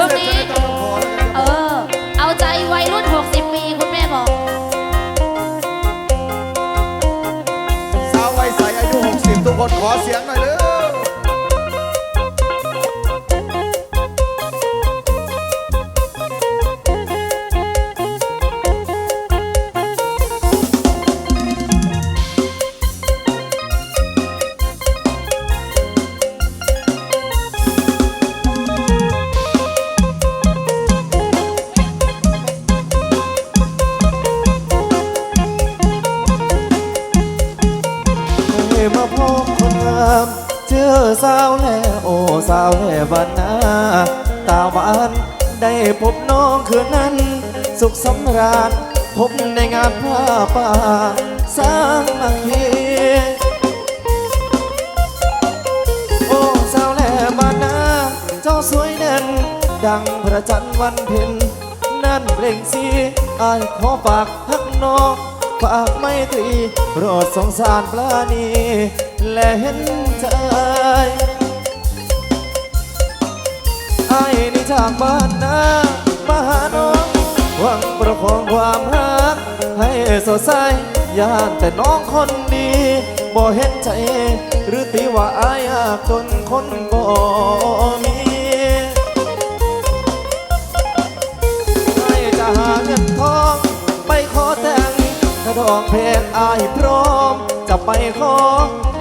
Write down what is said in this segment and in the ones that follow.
ช่วงนี้เออ เอาใจวัยรุ่น 60 ปี คุณแม่บอก สาววัยใสอายุ 60 ทุกคนขอเสียงหน่อยเด้อ นา ตาหวานได้พบน้องคืนนั้น สุขสำราญพบในงานผ้าป่า สร้างมัคคีโอ้สาวแหล่บ้านนาเจ้าสวยเด่นดังพระจันทร์วันเพ็ญนั่นเปล่งสีอายขอฝากพักนอกฝากไม่ตรีโปรดสงสารปลานีและเห็นใจ ไอ้ายนี่จากบ้านนามาหาน้องหวังประคองความรัก ให้สดใสย่านแต่น้องคนดีบ่เห็นใจ หรือตีว่าอายากจนคนบ่มีไอ้จะหาเงินทองไปขอแต่งถ้าดอกเพลงอายพร้อม จะไปขอ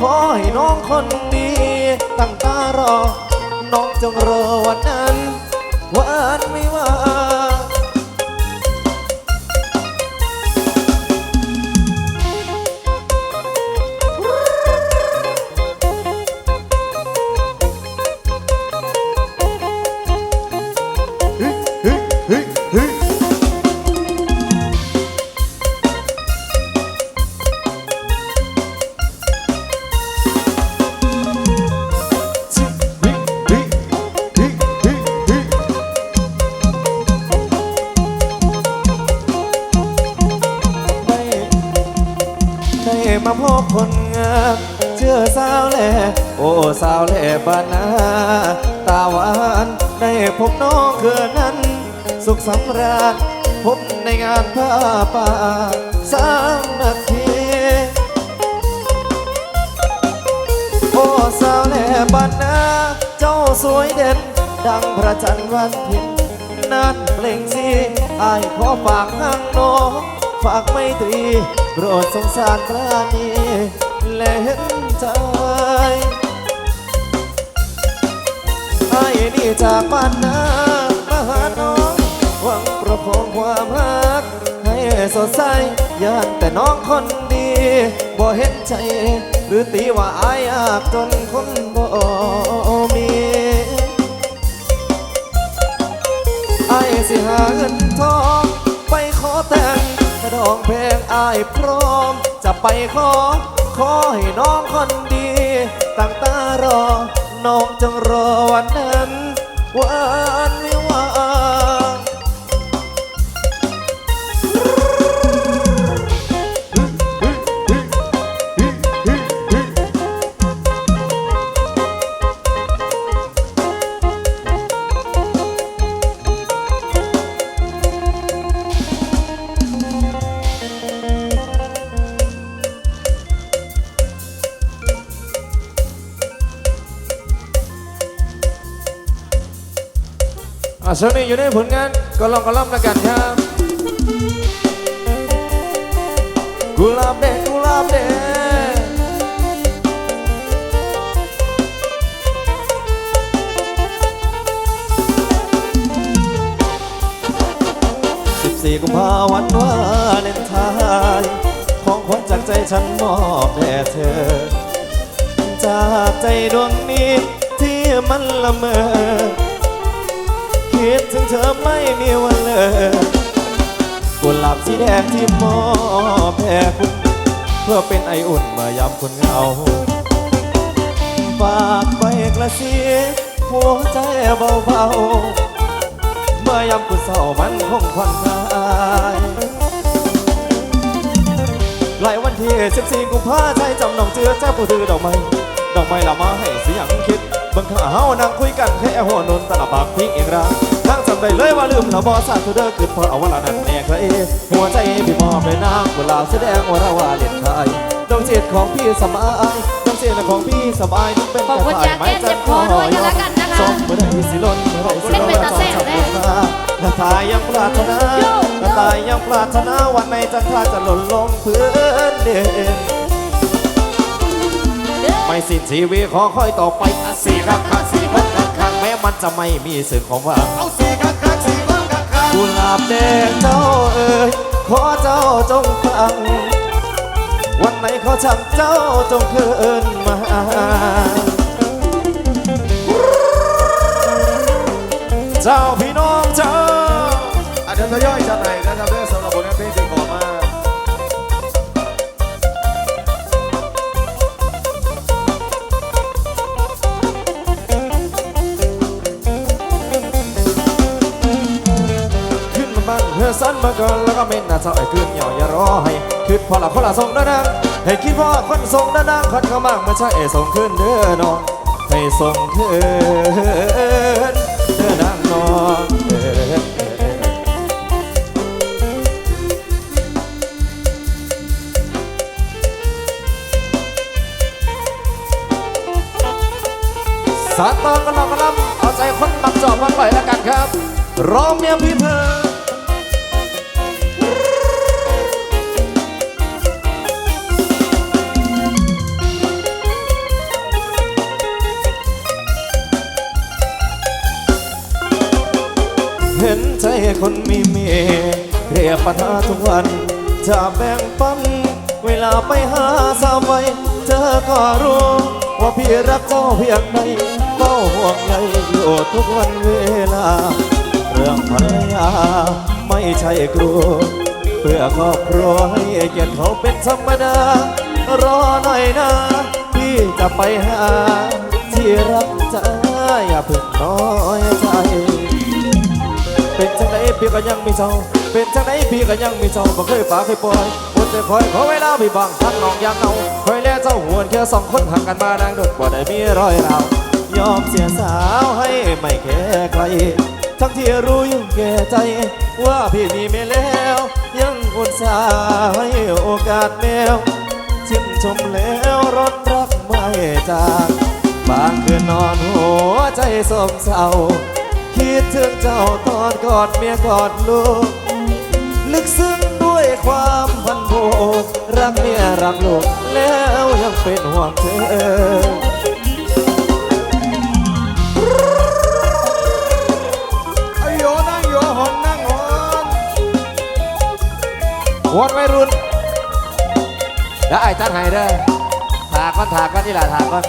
ขอให้น้องคนดี ตั้งตารอ น้องจงรอวันนั้น วัน มาพบคนงามเชื่อสาวแหล่โอ้สาวแหล่บ้านนาตาหวานได้พบน้องคืนนั้น สุขสำราญพบในงานผ้าป่าสามัคคีโอ้สาวแหล่บ้านนาเจ้าสวยเด่น ดังพระจันทร์วันเพ็ญนั่นเปล่งสีอายขอฝากห้างน้อง ฝากไม่ตรีโปรดสงสารปราณีและเห็นใจไอ้นี่จากบ้านนามาหาน้องหวังประคองความรัก ให้สดใสย่านแต่น้องคนดีบ่เห็นใจ หรือตีว่าอายยากจนคนบ่มีไอ้สิหาเงินทองไปขอแต่ง ระดองเพลงอายพร้อม จะไปขอ ขอให้น้องคนดี ตั้งตารอ น้องจงรอวันนั้น วัน อะช่วงนี้อยู่ในผลงานก็ลองก็ล่ำแล้วกันครับ กุหลาบแดงกุหลาบแดงสิบสี่กุมภาวันวาเลนไทน์ของขวัญจากใจฉันมอบแด่เธอ จากใจดวงนี้ที่มันละเมอ ดถึงเธอไม่มีวันเลยกุหลาบสีแดงที่มอบแด่คุณ เพื่อเป็นไออุ่นเมื่อยามคนเหงาฝากไว้กระซิบหัวใจเบาๆ เมื่อยามคุณเศร้ามันคงผ่อนคลายหลายวันที่14กุมภาใจจำน้องเจือแจ้ผู้ถือดอกไม้ดอกไม้ละมาให้เสียงคิดเบิ่งข้าเฮานั่งคุยกันแค่หัวนนตะละปากพิงเองรัก ทั้งจำได้เลยว่าลืมเราบอสาธุเด้อคือพอเอาว่าละนั้นแน่เคยหัวใจพี่มอบเลยนางเวลาแสดงว่าเราว่าเล่นไทยดวงจิตของพี่สบายดวงจิตของพี่สบายต้องเป็นขอบคุณยาแก้จ็บคอด้วยกันแล้วกันนะคะสมเมื่อไรสิล้นเมื่อไรสิเล่นเป็นตาแซ่บแน่กระตายยังปรารถนากระตายยังปรารถนาวันในจันทราจะหล่นลงพื้นเด่นไม่สิ้นชีวิตขอคอยต่อไปอาสีรักคักสีพักคักคักแม้มันจะไม่มีสึกของว่างเอาสีคักคักสีคักคักคักกุหลาบแดงเจ้าเอ๋ยขอเจ้าจงฟัง วันไหนขอชักเจ้าจงคืนมาเจ้าพี่น้องเจ้าอะเดี๋ยวทยอยจัดไหน มาบ้างเพื่อสั้นมาก่อนแล้วก็เม่นหน้าเจ้าไอ้ขึ้นเหยาอย่ารอให้คิดพอละคนละส่งดังให้คิดว่าคนส่งดังคนเข้ามากไม่ใช่ไอ้ส่งขึ้นเด้อน้องให้ส่งขึ้นเด้อนางน้องเด้อสาตองกันลองกันลำเอาใจคนบักจอบมันไปแล้วกันครับ ร้องเมียพี่เธ คนมีเมียเรียกปัญหาทุกวัน จะแบ่งปัน เวลาไปหาสาวไว้เธอก็รู้ ว่าพี่รักเจ้าเพียงใดเฝ้าห่วงใยอยู่ทุกวันเวลา เรื่องภรรยาไม่ใช่กลัวเพื่อครอบครัวให้เกียรติเขาเป็นธรรมดารอหน่อยนะ พี่จะไปหา ที่รักจะอย่าเพิ่งน้อยใจ เป็นจังได พี่ก็ยังมีเจ้า เป็นจังไดพี่ก็ยังมีเจ้าบ่เคยปาเคยปล่อยอดแต่คอยขอเวลาพี่บางทั้งน้องยังเอาคอยแลเจ้าหวนแค่สองคนห่างกันมานางโดดบ่ได้มีรอยราวยอมเสียสาวให้ไม่แค่ใคร ทั้งที่รู้ยู่แก่ใจ ว่าพี่มีเมียแล้ว ยังอุตส่าห์ให้โอกาสแมวชื่นชมแล้วรถรักไม่จาก บางคืนนอนหัวใจโศกเศร้า คิดถึงเจ้าตอนกอดเมียกอดลูก ลึกซึ้งด้วยความพันผูกรักเมียรักลูก แล้วยังเป็นห่วงเธอไอ้โยนั่งโยหอนนั่งหอนวนวัยรุ่นแล้วไอ้จัดให้เด้อถาก้อนถาก้อนนี่แหละถาก้อน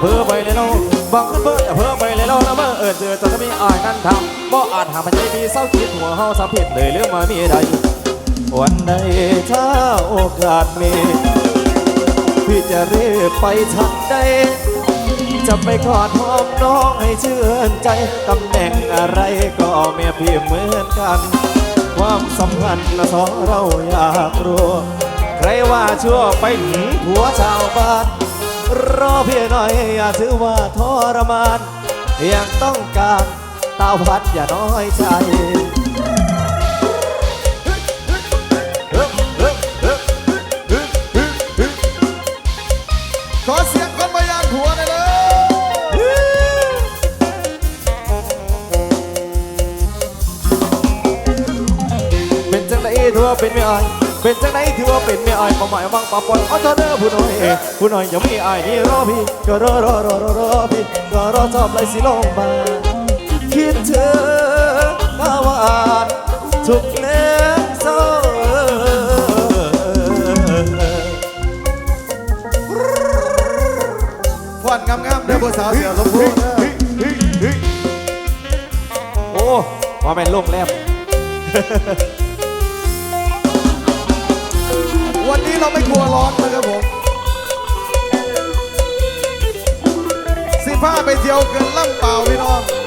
เพื่ออย่าเพ้อไปเลยเนาะบางขึ้นเพื่ออย่าเพ้อไปเลยเนาะแล้วเมื่อเอิญเจอจะมีอายนั่นทำบ่อาจหามันใจมีเศร้าคิดหัวเฮาสาผิดเลยเรื่องมามีใดวันใดถ้าโอกาสมีพี่จะรีบไปทันใดจะไปกอดหอมน้องให้ชื่นใจตำแหน่งอะไรก็เมียพี่เหมือนกัน ความสัมพันธ์สองเราอยากรู้ ใครว่าชั่วไปถึหัวชาวบ้าน รอพี่หน่อยอย่าถือว่าทรมานยังต้องการเต้าพัดอย่าน้อยใจขอเสียงคนมายานผัวหน่อยเลยเป็นจังไดถือว่าเป็นไม่อาย เป็นจังไดถือว่าเป็นไม่อายความหมายวังปะปนอ๋อเธอเด้อผู้น้อยผู้น้อยอยังมีอายนี่รอพี่ก็รอรอรอรอรอพี่ก็รอชอบไรสิลงมาคิดถึงตาวานทุกเล็กโซ่ฟอนงามๆเด้อผู้สาวเสียสมพูเด้อโอ้ว่าเป็นโรงแรม เราไม่กลัวร้อนนะครับผมสิผ้าไปเที่ยวเกินล่ำเปล่าพี่น้อง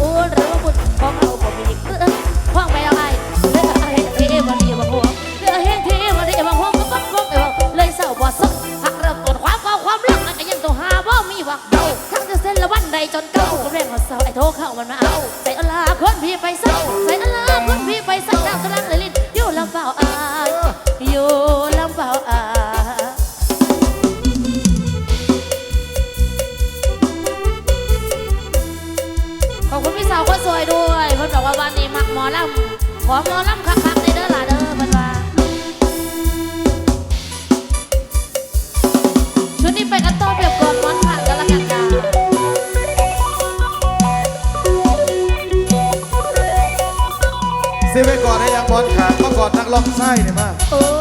อ้รือ อลำขอหมอลำคักๆในเด้อล่ะเด้อเพิ่นว่าชุดนี้ไปกันต้อแบบกอดมอนผ่านกันละกันจ้าซื้อไปกอดให้ยังบอลขาดเมื่กอดนักร้องไส้เนี่ยมา โ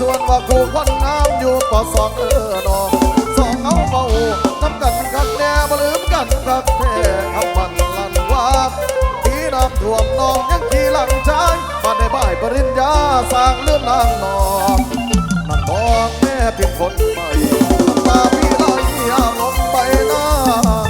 ส่วนว่าคู่คนน้ำอยู่ก็สองเออนองสองเขาเมาทำกันกันแน่บ่ลืมกันกับแท้คำบันลันว่าที่น้ำท่วมนองยังขี่หลังใจยมาได้บ่ายปริญญาสร้างเรื่องนางนองนั่นองแม่เป็นคนใหม่ตาพี่ลอยยามลงไปหน้า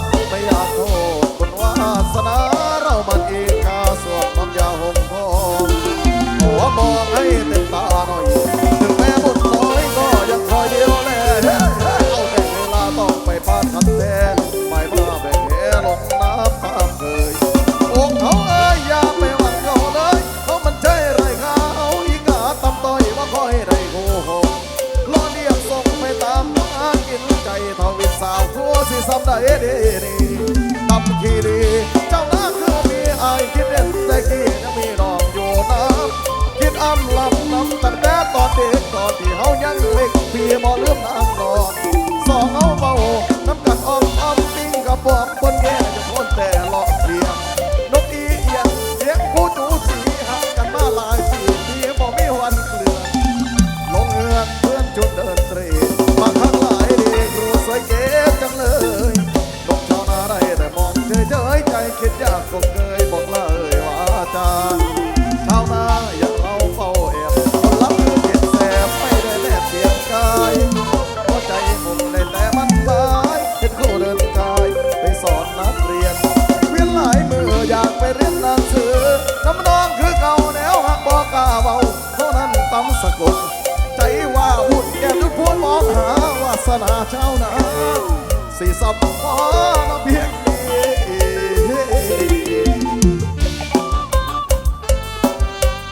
ทำขี้ดี เจ้าหน้าคือมีไอคิดเด็ดแต่กี้ยังมีรองอยู่นะคิดอ้ำลำน้ำตั้งแต่ตอนเด็กตอนที่เฮายังเล็กพี่บ่ลืมนางนอนสองเอาเบาน้ำกัดอ้อมอ้อมปิ้งกับปอมคนแก่จะพ้นแต่หลอก เจ้านาสีสับฟ้าน้ำเพียง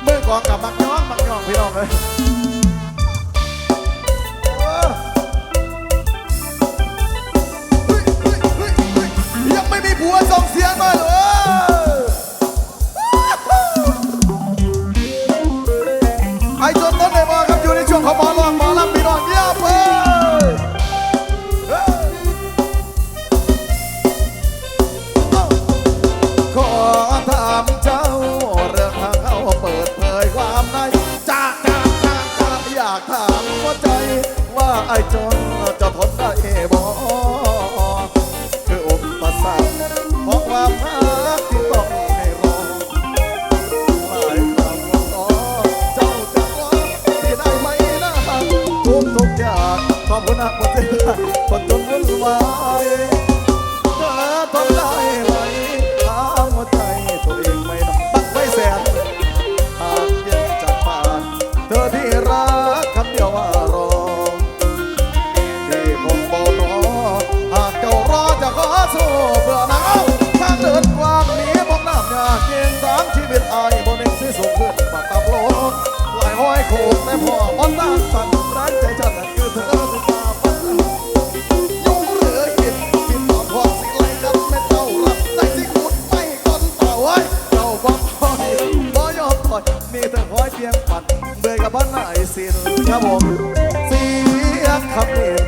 เมือก่อนกับมักย้องมักย้องพี่น้องเลย แต่พ่อบนด้านสั่นร้านใจฉันนั้นคือเธอที่ตาฟันยุ่งเหลือกินกินตอบพอสิไรกันแม่เจ้ารับใจสิขุดไม่ก้นเต่าไว้เจ้าบอกคอยบ่ยอมถอยมีแต่คอยเพียงปัดเบื่อกับบ้านไหนสิ้นครับผมเสียคำเห็น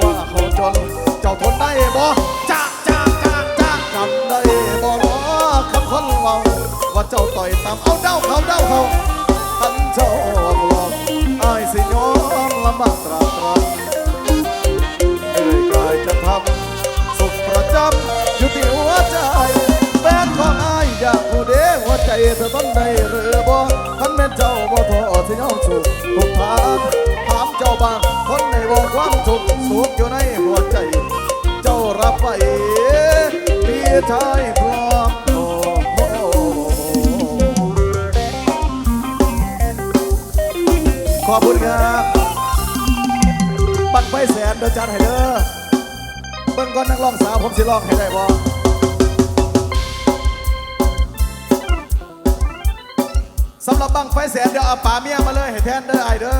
ว่าเขาจนเจ้าทนได้บ่จ้าจ้าจ้าจ้าจำได้บ่ล้อคำคนเว่าว่าเจ้าต่อยตามเอาเด้าเขาเด้าเขา ทันเจ้าหลอกอายสิยอมลำบากตราตรำเอ่ยกายจะทำสุขประจำอยู่ที่หัวใจแฟนของอายอยากผู้เดียวหัวใจเธอต้นได้หรือบ่ทันแม่เจ้าบ่ท้อสิยอมสู้ทุกทางถามเจ้าบ้างคนในวงความทุขสุขอยู่ในหัวใจ เจ้ารับไปพี่ชายพร้อมโอ้ ขอบคุณครับบังไฟแสนเดินจันให้เด้อเบิ้งก้อนนักร้องสาวผมสิร้องให้ได้บ่สำหรับบังไฟแสนเดี๋ยวเอาป่าเมียมาเลยให้แทนเด้อไอเด้อ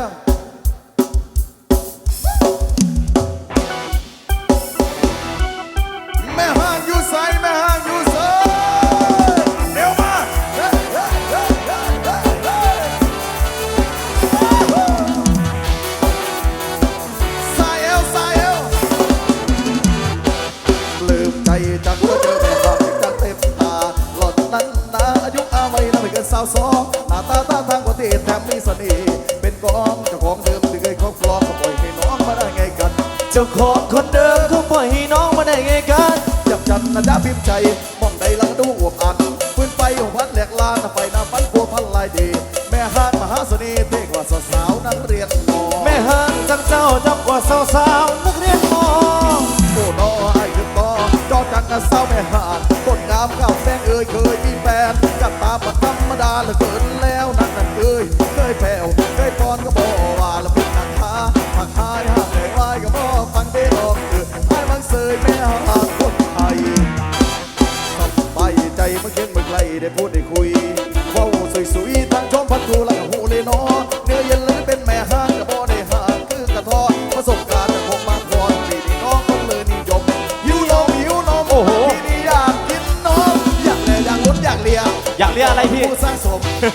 มพ์ใจมองใดลังดูอวบอันปืนไปของพัดแหลกลานไฟน้ำฟันพัวพันลายดี แม่ฮานมหาเสน่ห์เท่กว่าสาวนักเรียนมอแม่ห้างจังเจ้าจับกว่าสาวสาวนักเรียนมอโอ้น้อไอ้คือต่อจอจังกับสาวแม่ฮานคนงามกับ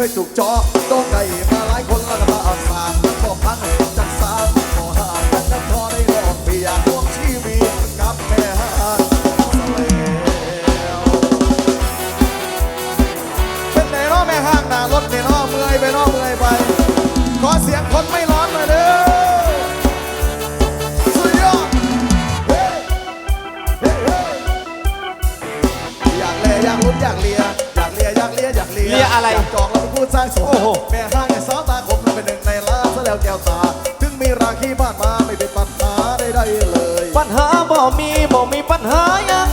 เคยถูกจอต้องไก่มาหลายคนแล้วก็มาสางก็พังจักสามขอหากันนักทอได้รลอกเปียร่วงชีวิตกับแม่ฮานเป็นไหนน้อแม่ห้างหน้ารถไหนน้อเมื่อยไปน้อ สางสมแม่ห้างไอ้สาตาคมเป็นหนึ่งในล้านซะแล้วแก้วตา ถึงมีราคีบ้านมาไม่เป็นปัญหาใดๆเลย ปัญหาบ่มีบ่มีปัญหายัง